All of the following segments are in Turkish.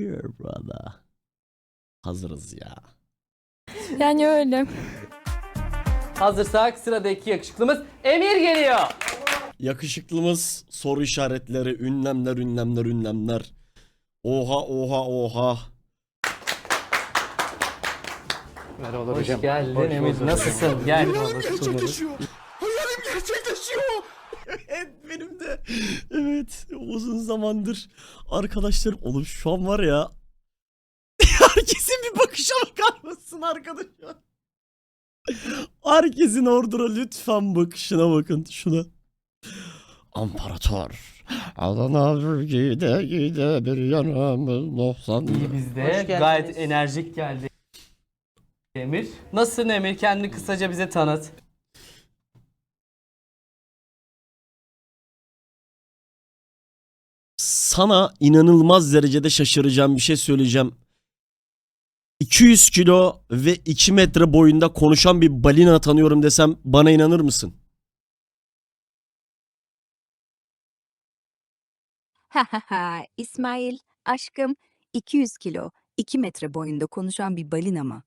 here brother. Hazırız ya. Yani öyle. Hazırsak sıradaki yakışıklımız Emir geliyor. Yakışıklımız soru işaretleri, ünlemler, ünlemler, ünlemler. Oha oha oha. Merhabalar Hoş hocam. geldin Emir. Nasılsın? Gel. Hayalim gerçekleşiyor. Evet benim de. Evet uzun zamandır arkadaşlarım. Oğlum şu an var ya. Herkesin bir bakışa bakar mısın arkadaşlar? Herkesin ordura lütfen bakışına bakın şuna. Amparator. Adana gide gide bir yanımız 90. İyi bizde. Hoş geldiniz. Gayet enerjik geldi. Emir. Nasılsın Emir? Kendini kısaca bize tanıt. Sana inanılmaz derecede şaşıracağım bir şey söyleyeceğim. 200 kilo ve 2 metre boyunda konuşan bir balina tanıyorum desem bana inanır mısın? Ha. İsmail, aşkım 200 kilo, 2 metre boyunda konuşan bir balina mı?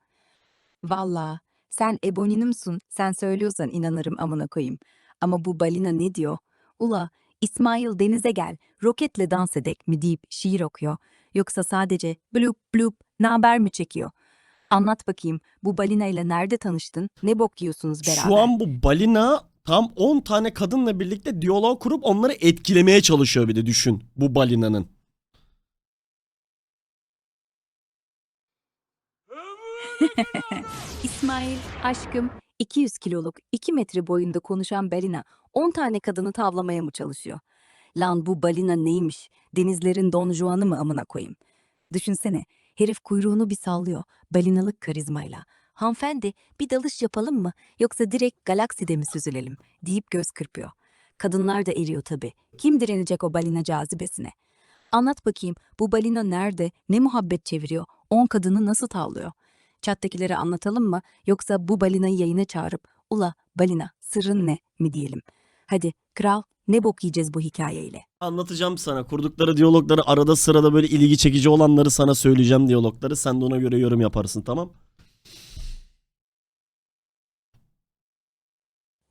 Valla sen eboninimsun, sen söylüyorsan inanırım amına koyayım. Ama bu balina ne diyor? Ula İsmail denize gel, roketle dans edek mi deyip şiir okuyor. Yoksa sadece blup blup naber mi çekiyor? Anlat bakayım bu balina ile nerede tanıştın? Ne bok yiyorsunuz beraber? Şu an bu balina tam 10 tane kadınla birlikte diyalog kurup onları etkilemeye çalışıyor bir de düşün bu balinanın. İsmail, aşkım 200 kiloluk 2 metre boyunda konuşan balina 10 tane kadını tavlamaya mı çalışıyor? Lan bu balina neymiş? Denizlerin Don Juan'ı mı amına koyayım? Düşünsene, herif kuyruğunu bir sallıyor balinalık karizmayla. Hanımefendi bir dalış yapalım mı yoksa direkt galakside mi süzülelim deyip göz kırpıyor. Kadınlar da eriyor tabii. Kim direnecek o balina cazibesine? Anlat bakayım bu balina nerede, ne muhabbet çeviriyor, 10 kadını nasıl tavlıyor? Chat'tekilere anlatalım mı yoksa bu balinayı yayına çağırıp ula balina sırrın ne mi diyelim? Hadi kral ne bok yiyeceğiz bu hikayeyle? Anlatacağım sana kurdukları diyalogları arada sırada böyle ilgi çekici olanları sana söyleyeceğim diyalogları. Sen de ona göre yorum yaparsın tamam?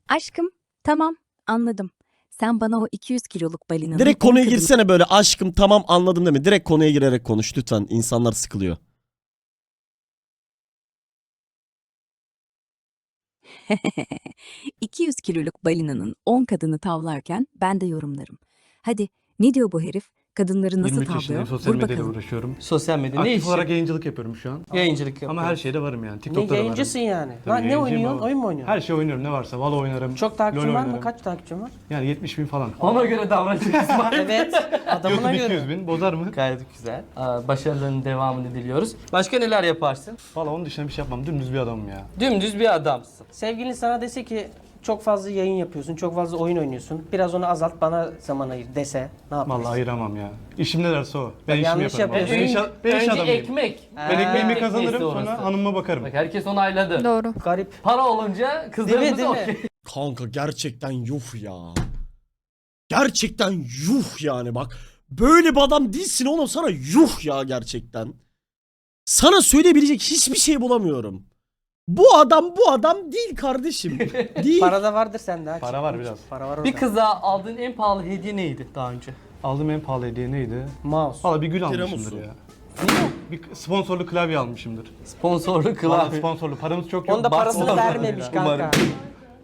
Aşkım tamam anladım. Sen bana o 200 kiloluk balinanın... Direkt on konuya girsene böyle aşkım tamam anladım mi? Direkt konuya girerek konuş lütfen. İnsanlar sıkılıyor. 200 kiloluk balinanın 10 kadını tavlarken ben de yorumlarım. Hadi ne diyor bu herif? Kadınları nasıl 23 tavlıyor? yaşındayım. Sosyal Vur medyayla bakalım. uğraşıyorum. Sosyal medya. Ne Aktif işi? olarak yayıncılık yapıyorum şu an. Yayıncılık yapıyorsun. Ama her şeyde varım yani. Ne TikTok'ta da varım. yayıncısın yani? Tabii ne yayıncıyım oynuyorsun? ama Oyun mu oynuyorsun? Her şey oynuyorum ne varsa. Valo oynarım. Çok LoL takipçin var mı? oynarım. Kaç takipçin var? Yani 70 bin falan. Ona göre davranacak İsmail. evet. Adamına göre. 200 bin bozar mı? Gayet güzel. Aa, Başarılarının devamını diliyoruz. Başka neler yaparsın? Valla onun dışında bir şey yapmam. Dümdüz bir adamım ya. Dümdüz bir adamsın. Sevgilin sana dese ki çok fazla yayın yapıyorsun, çok fazla oyun oynuyorsun. Biraz onu azalt bana zaman ayır dese ne yaparsın? Vallahi ayıramam ya. İşim ne derse o. Ben işimi yanlış yaparım. yapıyorsun. Ben iş, ben iş Önce adamıyım. ekmek. Ben ekmeğimi Ekmek kazanırım neyse sonra hanıma bakarım. Bak herkes onayladı. Doğru. Garip. Para olunca Değil kızlarımız mi? Değil okey. mi? Kanka gerçekten yuh ya. Gerçekten yuh yani bak. Böyle bir adam değilsin oğlum sana yuh ya gerçekten. Sana söyleyebilecek hiçbir şey bulamıyorum. Bu adam bu adam değil kardeşim. Değil. Para da vardır sende. ha. Para var biraz. Para var orada. Bir kıza aldığın en pahalı hediye neydi daha önce? Aldığım en pahalı hediye neydi? Mouse. Valla bir gül Tiramisu. almışımdır ya. Bir sponsorlu klavye almışımdır. Sponsorlu Valla klavye. sponsorlu. Paramız çok yok. Onu da parasını Baksana. vermemiş kanka. Umarım.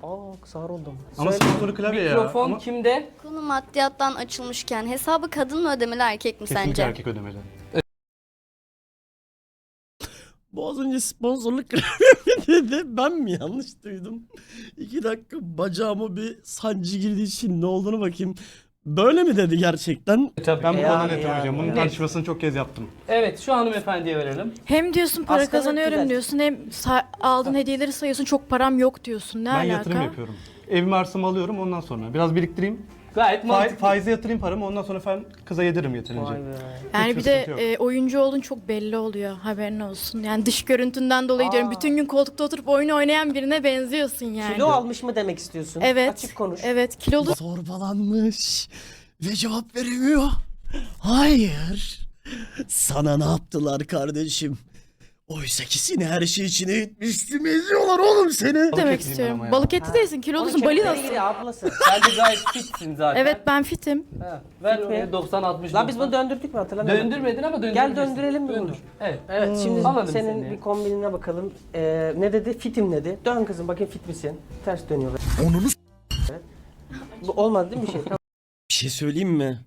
Aa sağır oldum. Ama Söyle. sponsorlu klavye ya. Mikrofon Ama kimde? Konu maddiyattan açılmışken hesabı kadın mı ödemeli erkek mi kesinlikle sence? erkek ödemeli. Bu az önce sponsorluk dedi. Ben mi yanlış duydum? İki dakika bacağıma bir sancı girdiği için ne olduğunu bakayım. Böyle mi dedi gerçekten? Tabii. Ben bu Ya, konuda net olacağım. Bunun tartışmasını çok kez yaptım. Evet şu hanımefendiye verelim. Hem diyorsun para Asgari kazanıyorum ücret. diyorsun hem sa- aldığın hediyeleri sayıyorsun çok param yok diyorsun. Ne ben alaka? yatırım yapıyorum. Evimi arsamı alıyorum ondan sonra. Biraz biriktireyim. Gayet Fa- mantıklı. faize yatırayım paramı ondan sonra falan kıza yediririm yeterince. Vay be. Yani bir de sıkıntı e, oyuncu olduğun çok belli oluyor haberin olsun. Yani dış görüntünden dolayı diyorum Aa. bütün gün koltukta oturup oyun oynayan birine benziyorsun yani. Kilo almış mı demek istiyorsun? Evet. Açık konuş. Evet kilolu Zorbalanmış ve cevap veremiyor. Hayır. Sana ne yaptılar kardeşim? Oysa ki seni her şey içine etmiştim. Eziyorlar oğlum seni. demek etliyim ben istiyorum. ama ya. Balık eti değilsin, kilolusun, balinasın. Ablası? Bence gayet fitsin zaten. Evet ben fitim. Ha, ver Fit mi? oraya 90-60. Lan biz bunu döndürdük mü hatırlamıyorum. Döndürmedin ama döndür. Gel döndürelim mi bunu? Evet. Evet şimdi Anladım senin seni. bir kombinine bakalım. Ee, ne dedi? Fitim dedi. Dön kızım bakayım fit misin? Ters dönüyor. Onunu Evet. Bu olmadı değil mi bir şey? Tamam. Bir şey söyleyeyim mi?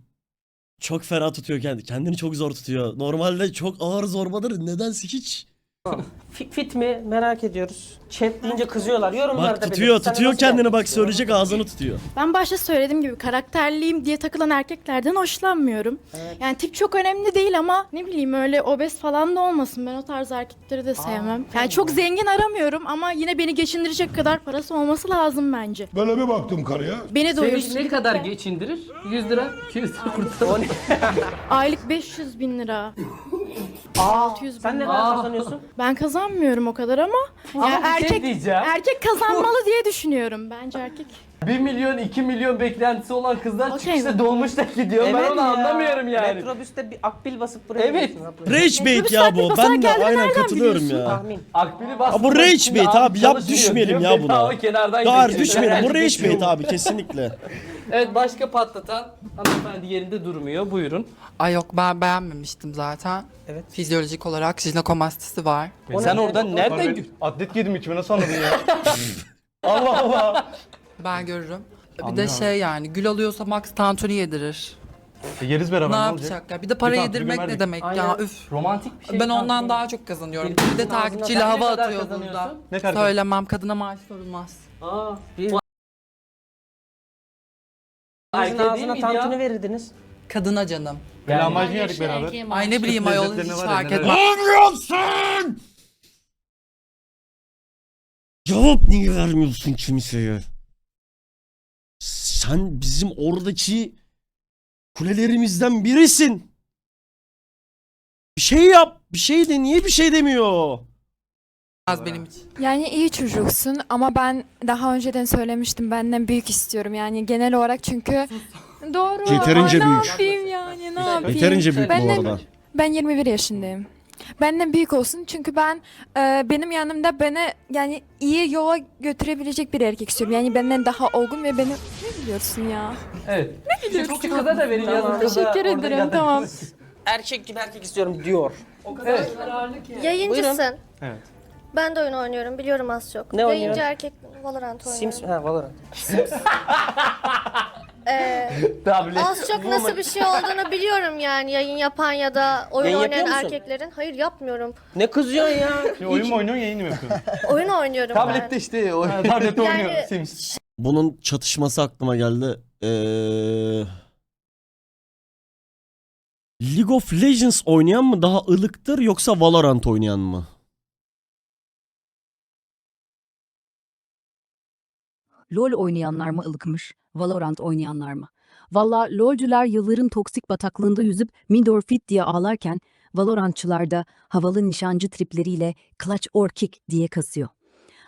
Çok ferah tutuyor kendi. Kendini çok zor tutuyor. Normalde çok ağır zorbadır. Nedense hiç. Fit, fit mi merak ediyoruz. Chat deyince kızıyorlar. Yorumlarda Bak tutuyor, belirtin. Sen tutuyor nasıl kendini bak söyleyecek ağzını tutuyor. Ben başta söylediğim gibi karakterliyim diye takılan erkeklerden hoşlanmıyorum. Evet. Yani tip çok önemli değil ama ne bileyim öyle obez falan da olmasın. Ben o tarz erkekleri de sevmem. Yani çok zengin aramıyorum ama yine beni geçindirecek kadar parası olması lazım bence. Böyle bir baktım karıya. Beni doyursun. ne kadar geçindirir? 100 lira, 200 lira kurtarır. Aylık 500 bin lira. Aa, 600 bin sen lira. neden kazanıyorsun? Ben kazanmıyorum o kadar ama, Ama yani bir şey erkek diyeceğim. erkek kazanmalı diye düşünüyorum. Bence erkek 1 milyon, 2 milyon beklentisi olan kızlar Okey çıkışta dolmuşta gidiyor. ben onu ya. anlamıyorum yani. Metrobüste bir akbil basıp buraya Evet. gidiyorsun abla. Rage bait ya bu. Ben de aynen katılıyorum ya. Tahmin. Akbili bastı. Ha, bu rage bait abi, yap, düşmeyelim ya buna. Kenardan Gar geçiyor. düşmeyelim. Bu rage bait abi kesinlikle. Evet başka patlatan hanımefendi yerinde durmuyor. Buyurun. Ay yok ben beğenmemiştim zaten. Evet. Fizyolojik olarak jinekomastisi var. O Sen ne? oradan nereden Ben gö- atlet giydim içime nasıl anladın ya? Allah Allah. Ben görürüm. Bir Anlıyorum. de şey yani gül alıyorsa max tantuni yedirir. E, yeriz beraber ne ne, olacak? yapacak ya? Bir de para Bir tantuni yedirmek verdik. ne demek Aynen. ya üf. Romantik bir şey. Ben ondan Tantuni. daha çok kazanıyorum. Bir de takipçiyle sen ne hava kadar atıyor kazanıyorsun? burada. Ne kadar? Söylemem kadına maaş sorulmaz. Aa. Bir- Bu- Sizin Erkeğe değil ağzına miydi tantuni verirdiniz. Kadına canım. Yani- Lahmacun yedik beraber. Ay ne bileyim ayol hiç lezzetlerini var ya, fark neler- etmez. Ne yapıyorsun? Cevap niye vermiyorsun kimseye? Sen bizim oradaki kulelerimizden birisin. Bir şey yap. Bir şey de niye bir şey demiyor? Az benim için. Yani iyi çocuksun ama ben daha önceden söylemiştim benden büyük istiyorum yani genel olarak çünkü doğru. Yeterince Ay, büyük. Ne yapayım yani ne yapayım? Yeterince büyük bu Benden- arada. Ben 21 yaşındayım. Benden büyük olsun çünkü ben e, benim yanımda beni yani iyi yola götürebilecek bir erkek istiyorum. Yani benden daha olgun ve beni ne biliyorsun ya? Evet. Ne biliyorsun? Küçük kıza da verin Tamam. yazın kıza. Teşekkür orada ederim yazın. tamam. Erkek gibi erkek istiyorum diyor. Evet. Yayıncısın. Evet. Ben de oyun oynuyorum biliyorum az çok. Ne Yayıncı oynuyorsun? erkek Valorant oynuyorum. Sims ha Valorant. Ee, Tablet. az çok nasıl bir şey olduğunu biliyorum yani yayın yapan ya da oyun Yayın oynayan musun? erkeklerin. Hayır yapmıyorum. Ne kızıyorsun ya? Ya oyun mu oynuyorsun yayın mı yapıyorsun? Oyun oynuyorum Tablette ben. işte o. Ha, Tablette Yani- oynuyor Sims. Bunun çatışması aklıma geldi. Ee... League of Legends oynayan mı daha ılıktır yoksa Valorant oynayan mı? LoL oynayanlar mı ılıkmış, Valorant oynayanlar mı? Valla LoL'cüler yılların toksik bataklığında yüzüp Midor Fit diye ağlarken Valorantçılar da havalı nişancı tripleriyle Clutch or Kick diye kasıyor.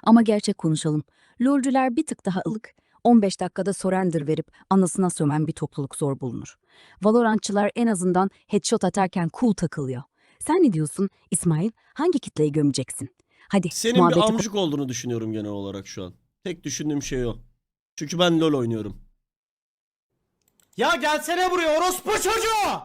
Ama gerçek konuşalım. LoL'cüler bir tık daha ılık, 15 dakikada surrender verip anasına sömen bir topluluk zor bulunur. Valorantçılar en azından headshot atarken cool takılıyor. Sen ne diyorsun İsmail? Hangi kitleyi gömeceksin? Hadi Senin muhabbeti bir amcık olduğunu düşünüyorum genel olarak şu an. Tek düşündüğüm şey o. Çünkü ben LoL oynuyorum. Ya gelsene buraya orospu çocuğu!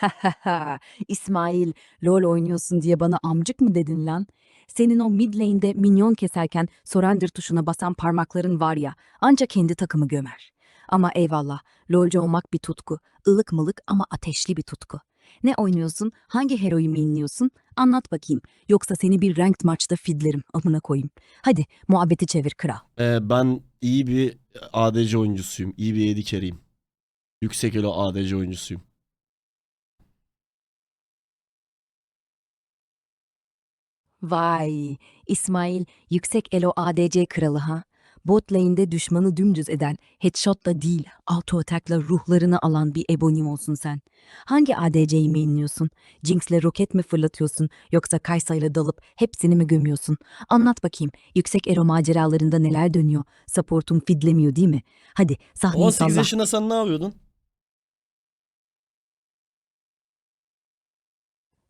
İsmail, LoL oynuyorsun diye bana amcık mı dedin lan? Senin o mid lane'de minyon keserken surrender tuşuna basan parmakların var ya, ancak kendi takımı gömer. Ama eyvallah, LoL'cu olmak bir tutku. ılık mılık ama ateşli bir tutku. Ne oynuyorsun? Hangi heroyu minliyorsun? Anlat bakayım. Yoksa seni bir ranked maçta fidlerim, amına koyayım. Hadi, muhabbeti çevir kral. Ee, ben iyi bir ADC oyuncusuyum. İyi bir yedi kereyim. Yüksek elo ADC oyuncusuyum. Vay, İsmail yüksek elo ADC kralı ha. Bot lane'de düşmanı dümdüz eden, headshot'la değil, auto attack'la ruhlarını alan bir ebonim olsun sen. Hangi ADC'yi mainliyorsun? Jinx'le roket mi fırlatıyorsun yoksa Kaysa'yla dalıp hepsini mi gömüyorsun? Anlat bakayım, yüksek elo maceralarında neler dönüyor? Support'un fidlemiyor değil mi? Hadi sahneyi 18 salla. yaşında sen ne yapıyordun?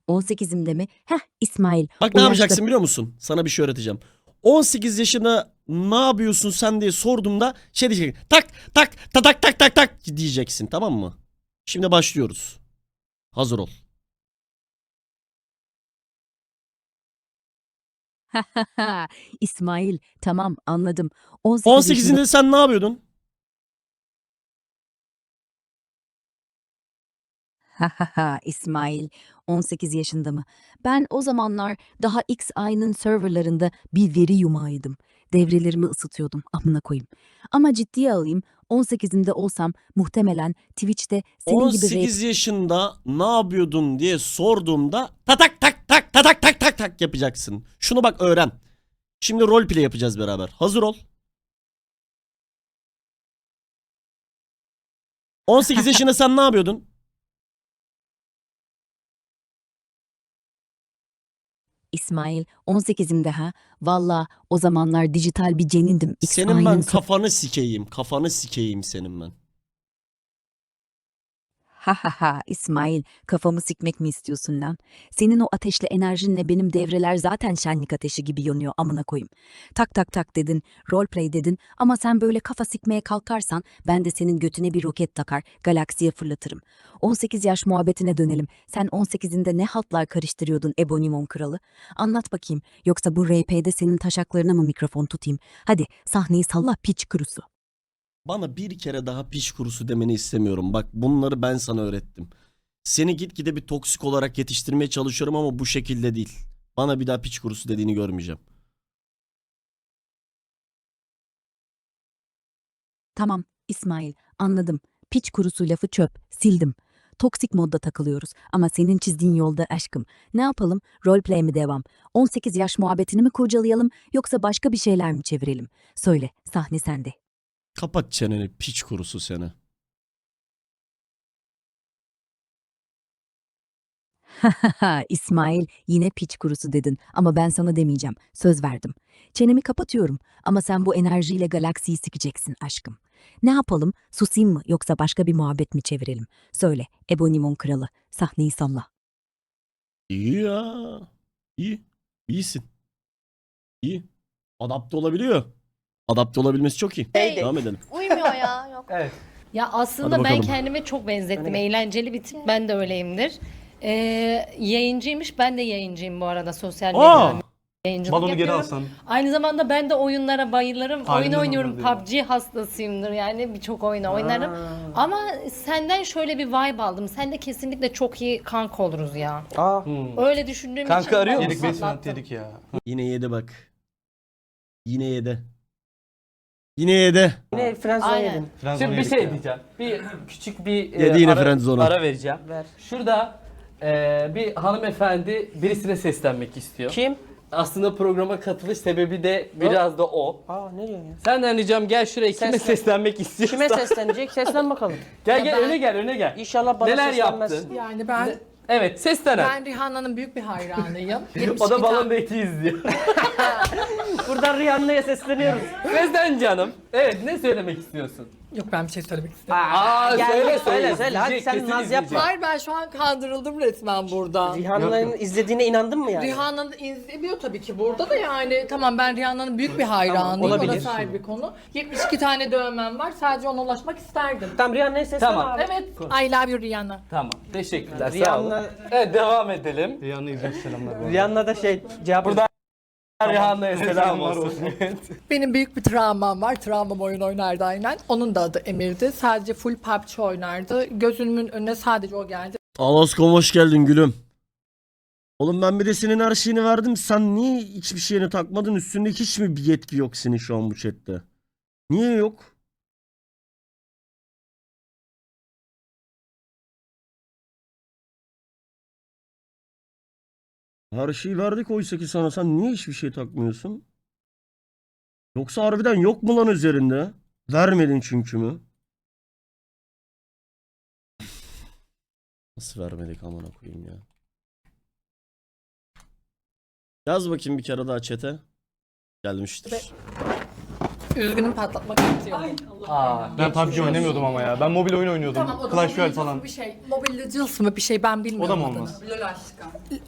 18'imde mi? Heh İsmail. Bak o ne yaşta- yapacaksın biliyor musun? Sana bir şey öğreteceğim. 18 yaşında ne yapıyorsun sen diye sorduğumda şey diyeceksin. Tak tak tak tak tak tak tak diyeceksin tamam mı? Şimdi başlıyoruz. Hazır ol. İsmail tamam anladım. 18 yaşında- 18'inde sen ne yapıyordun? İsmail 18 yaşında mı? Ben o zamanlar daha XI'nin serverlarında bir veri yumağıydım devrelerimi ısıtıyordum amına koyayım. Ama ciddiye alayım 18'imde olsem muhtemelen Twitch'te senin 18 gibi... 18 yaşında ne yapıyordun diye sorduğumda tatak tak tak tatak tak tak tak yapacaksın. Şunu bak öğren. Şimdi rol play yapacağız beraber. Hazır ol. 18 yaşında sen ne yapıyordun? İsmail 18'imde ha. Valla o zamanlar dijital bir cenindim. Senin ben kafanı sikeyim. Kafanı sikeyim senin ben. Ha ha ha İsmail kafamı sikmek mi istiyorsun lan? Senin o ateşli enerjinle benim devreler zaten şenlik ateşi gibi yanıyor amına koyayım. Tak tak tak dedin, roleplay dedin ama sen böyle kafa sikmeye kalkarsan ben de senin götüne bir roket takar, galaksiye fırlatırım. 18 yaş muhabbetine dönelim. Sen 18'inde ne haltlar karıştırıyordun Ebonimon kralı? Anlat bakayım. Yoksa bu RP'de senin taşaklarına mı mikrofon tutayım? Hadi sahneyi salla piç kurusu. Bana bir kere daha piş kurusu demeni istemiyorum. Bak bunları ben sana öğrettim. Seni gitgide bir toksik olarak yetiştirmeye çalışıyorum ama bu şekilde değil. Bana bir daha piç kurusu dediğini görmeyeceğim. Tamam İsmail anladım. Piç kurusu lafı çöp. Sildim. Toksik modda takılıyoruz ama senin çizdiğin yolda aşkım. Ne yapalım? Roleplay mi devam? 18 yaş muhabbetini mi kurcalayalım yoksa başka bir şeyler mi çevirelim? Söyle sahne sende. Kapat çeneni piç kurusu seni. İsmail yine piç kurusu dedin ama ben sana demeyeceğim. Söz verdim. Çenemi kapatıyorum ama sen bu enerjiyle galaksiyi sikeceksin aşkım. Ne yapalım? Susayım mı yoksa başka bir muhabbet mi çevirelim? Söyle Ebonimon kralı sahneyi salla. İyi ya. İyi. İyisin. İyi. Adapte olabiliyor. Adapte olabilmesi çok iyi. Hey. Devam edelim. Uymuyor ya. Yok. Evet. Ya Hadi aslında ben bakalım. kendime çok benzettim. Öyle mi? Eğlenceli bir tip. Ben de öyleyimdir. Ee, yayıncıymış. Ben de yayıncıyım bu arada sosyal Aa! medyada. Yayıncılık Balonu geri yapıyorum. alsan. Aynı zamanda ben de oyunlara bayılırım. Aynen oyun öyle oynuyorum. diyor. PUBG hastasıyımdır yani birçok oyunu oynarım. Aa. Ama senden şöyle bir vibe aldım. Sen de kesinlikle çok iyi kanka oluruz ya. Aa. Öyle düşündüğüm Kanka için arıyor ben Yedik musun? besin patlattım. yedik ya. Yine yedi bak. Yine yedi. Yine yedi. Yine frenzon Aynen. Frenzon Şimdi bir şey ya. diyeceğim. Bir küçük bir e, Yedi yine ara, friendzone. ara vereceğim. Ver. Şurada e, bir hanımefendi birisine seslenmek istiyor. Kim? Aslında programa katılış sebebi de biraz da o. Aa ne diyorsun ya? Senden ricam gel şuraya kime Seslen. seslenmek istiyorsan. Kime seslenecek? Seslen bakalım. Gel gel Ben- öne gel öne gel. İnşallah bana Neler seslenmez. yaptın? Yani ben Evet seslenen. ben Rihanna'nın büyük bir hayranıyım. O 72 da balon tane- eti izliyor. Buradan Rihanna'ya sesleniyoruz. Seslen canım. Evet ne söylemek istiyorsun? Yok ben bir şey söylemek istemiyorum. Aa Gel, söyle söyle, söyle. söyle. Hadi sen kesin naz yapma. Hayır ben şu an kandırıldım resmen burada. Rihanna'nın izlediğine inandın mı yani? Rihanna'nın izlemiyor tabii ki burada da yani tamam ben Rihanna'nın büyük bir hayranıyım. olabilir. Orası ayrı bir konu. 72 tane dövmem var. Sadece ona ulaşmak isterdim. Tamam Rihanna'ya seslen Tamam. abi. Evet. I love you Rihanna. Tamam teşekkürler sağ olun. Rihanna, Evet devam edelim. Rihanna'ya izliyoruz selamlar. bu arada. Rihanna da şey cevap Burada- Rihanna'ya selam olsun. Benim büyük bir travmam var. Travmam oyun oynardı aynen. Onun da adı Emir'di. Sadece full PUBG oynardı. Gözümün önüne sadece o geldi. Alaskom hoş geldin gülüm. Oğlum ben bir de senin her şeyini verdim. Sen niye hiçbir şeyini takmadın? Üstünde hiç mi bir yetki yok senin şu an bu chatte? Niye yok? Her şeyi verdik oysa ki sana. Sen niye hiçbir şey takmıyorsun? Yoksa harbiden yok mu lan üzerinde? Vermedin çünkü mü? Nasıl vermedik amına koyayım ya? Yaz bakayım bir kere daha çete. Gelmiştir. Üzgünüm patlatmak istiyorum. Aa, Ben PUBG oynamıyordum ama ya. Ben mobil oyun oynuyordum. Tamam o da Clash Royale falan. bir şey. Mobil Legends mı bir şey ben bilmiyorum. O da mı adını. olmaz?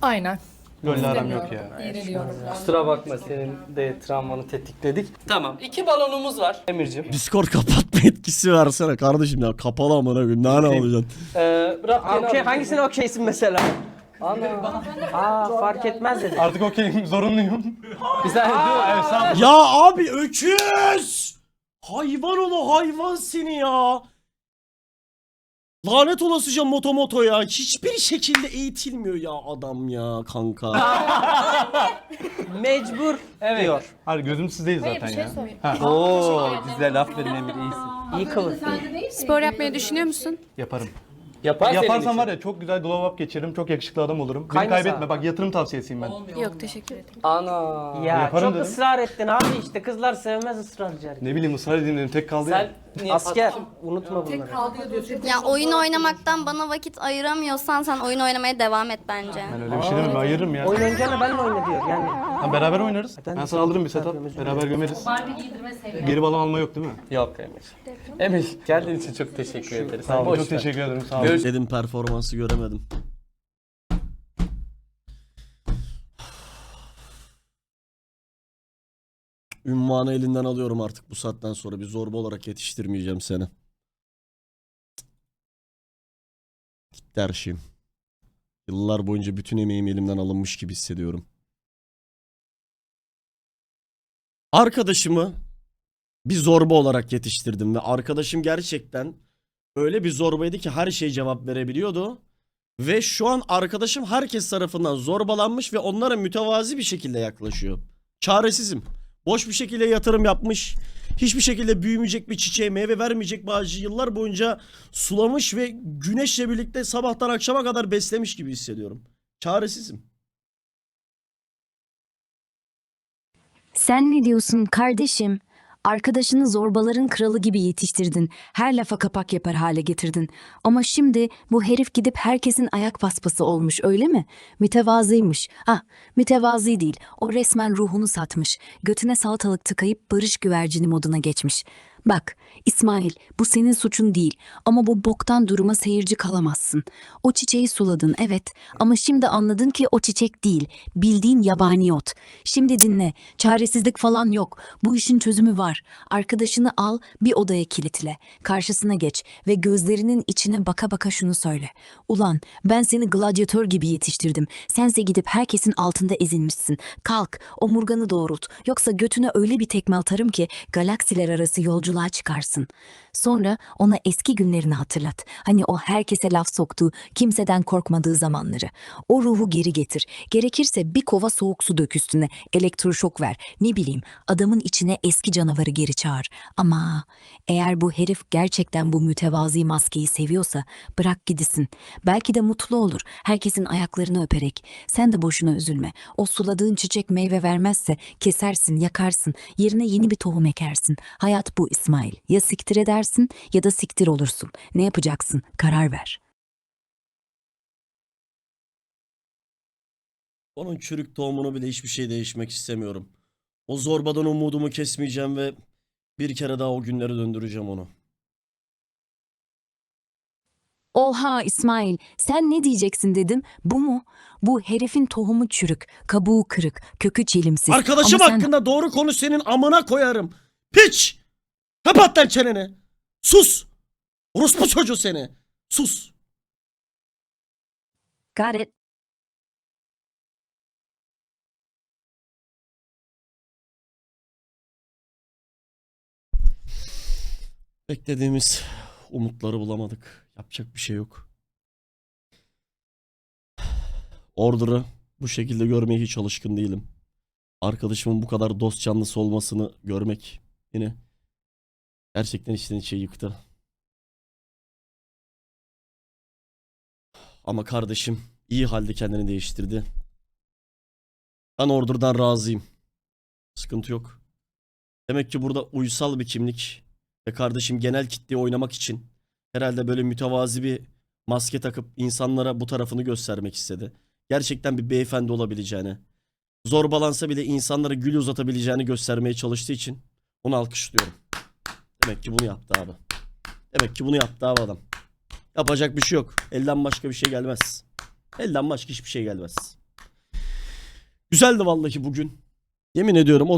Aynen. LoL'le aram yok ya. İğreniyorum ben. kusura bakma senin de travmanı tetikledik. Tamam. iki balonumuz var Emir'cim. Discord kapatma etkisi versene kardeşim ya. Kapalı amına koyayım. Ne alacaksın? Ee, Okey, alayım. hangisine okeysin mesela? Ana. Aa fark etmez dedi. Artık okeyim zorunluyum. Güzel. Ya abi öküz! Hayvan oğlu hayvan seni ya. Lanet olasıca moto moto ya. Hiçbir şekilde eğitilmiyor ya adam ya kanka. Mecbur Evet. diyor. Hayır gözüm siz değil zaten şey ya. Oo güzel aferin Emir iyisin. İyi kıvır. Spor yapmayı düşünüyor musun? Yaparım. Yapar Yaparsam var ya çok güzel glow up geçiririm. Çok yakışıklı adam olurum. Beni Kaynasa. kaybetme. Bak yatırım tavsiyesiyim ben. Yok teşekkür ederim. Ana. Ya Yaparım çok dedim. ısrar ettin abi işte kızlar sevmez ısrarcı. Ne bileyim ısrar edeyim dedim. Tek kaldı ya. Niye Asker unutma bunları. Ya oyun oynamaktan bana vakit ayıramıyorsan sen oyun oynamaya devam et bence. Ben öyle bir şey demem. Ayırırım ya. Oyun oynayacağına benimle oyna diyor yani. Ha, beraber oynarız. Ben sana alırım bir tabii, setup. Beraber gömeriz. Barbie giydirme seviyorum. Geri balon alma yok değil mi? Yok Emir. Emir geldiğin için çok teşekkür ederiz. Sağ olun. Boş Çok ver. teşekkür ederim. Sağ olun. Dedim performansı göremedim. Ünvanı elinden alıyorum artık bu saatten sonra. Bir zorba olarak yetiştirmeyeceğim seni. Gitti her şeyim. Yıllar boyunca bütün emeğim elimden alınmış gibi hissediyorum. Arkadaşımı bir zorba olarak yetiştirdim ve arkadaşım gerçekten öyle bir zorbaydı ki her şeye cevap verebiliyordu. Ve şu an arkadaşım herkes tarafından zorbalanmış ve onlara mütevazi bir şekilde yaklaşıyor. Çaresizim. Boş bir şekilde yatırım yapmış. Hiçbir şekilde büyümeyecek bir çiçeğe meyve vermeyecek bir ağacı yıllar boyunca sulamış ve güneşle birlikte sabahtan akşama kadar beslemiş gibi hissediyorum. Çaresizim. Sen ne diyorsun kardeşim? Arkadaşını zorbaların kralı gibi yetiştirdin. Her lafa kapak yapar hale getirdin. Ama şimdi bu herif gidip herkesin ayak paspası olmuş öyle mi? Mütevazıymış. Ah mütevazi değil. O resmen ruhunu satmış. Götüne salatalık tıkayıp barış güvercini moduna geçmiş. Bak İsmail bu senin suçun değil ama bu boktan duruma seyirci kalamazsın. O çiçeği suladın evet ama şimdi anladın ki o çiçek değil bildiğin yabani ot. Şimdi dinle çaresizlik falan yok bu işin çözümü var. Arkadaşını al bir odaya kilitle karşısına geç ve gözlerinin içine baka baka şunu söyle. Ulan ben seni gladyatör gibi yetiştirdim sense gidip herkesin altında ezilmişsin. Kalk omurganı doğrult yoksa götüne öyle bir tekme atarım ki galaksiler arası yolculuğa çıkarsın. Sonra ona eski günlerini hatırlat. Hani o herkese laf soktuğu, kimseden korkmadığı zamanları. O ruhu geri getir. Gerekirse bir kova soğuk su dök üstüne, elektroşok ver. Ne bileyim, adamın içine eski canavarı geri çağır. Ama eğer bu herif gerçekten bu mütevazi maskeyi seviyorsa bırak gidesin. Belki de mutlu olur. Herkesin ayaklarını öperek. Sen de boşuna üzülme. O suladığın çiçek meyve vermezse kesersin, yakarsın. Yerine yeni bir tohum ekersin. Hayat bu İsmail. Ya siktir edersin ya da siktir olursun. Ne yapacaksın? Karar ver. Onun çürük tohumunu bile hiçbir şey değişmek istemiyorum. O zorbadan umudumu kesmeyeceğim ve bir kere daha o günleri döndüreceğim onu. Oha İsmail, sen ne diyeceksin dedim. Bu mu? Bu herifin tohumu çürük, kabuğu kırık, kökü çelimsiz. Arkadaşım Ama sen- hakkında doğru konuş senin amına koyarım. Piç! Kapat lan çeneni. Sus! Orospu çocuğu seni. Sus. Got it. Beklediğimiz umutları bulamadık. Yapacak bir şey yok. Order'ı bu şekilde görmeye hiç alışkın değilim. Arkadaşımın bu kadar dost canlısı olmasını görmek yine gerçekten içten içe yıktı. Ama kardeşim iyi halde kendini değiştirdi. Ben Order'dan razıyım. Sıkıntı yok. Demek ki burada uysal bir kimlik ve kardeşim genel kitleyi oynamak için herhalde böyle mütevazi bir maske takıp insanlara bu tarafını göstermek istedi. Gerçekten bir beyefendi olabileceğini, zorbalansa bile insanlara gül uzatabileceğini göstermeye çalıştığı için Onu alkışlıyorum. Demek ki bunu yaptı abi. Demek ki bunu yaptı abi adam. Yapacak bir şey yok. Elden başka bir şey gelmez. Elden başka hiçbir şey gelmez. Güzeldi vallahi bugün. Yemin ediyorum o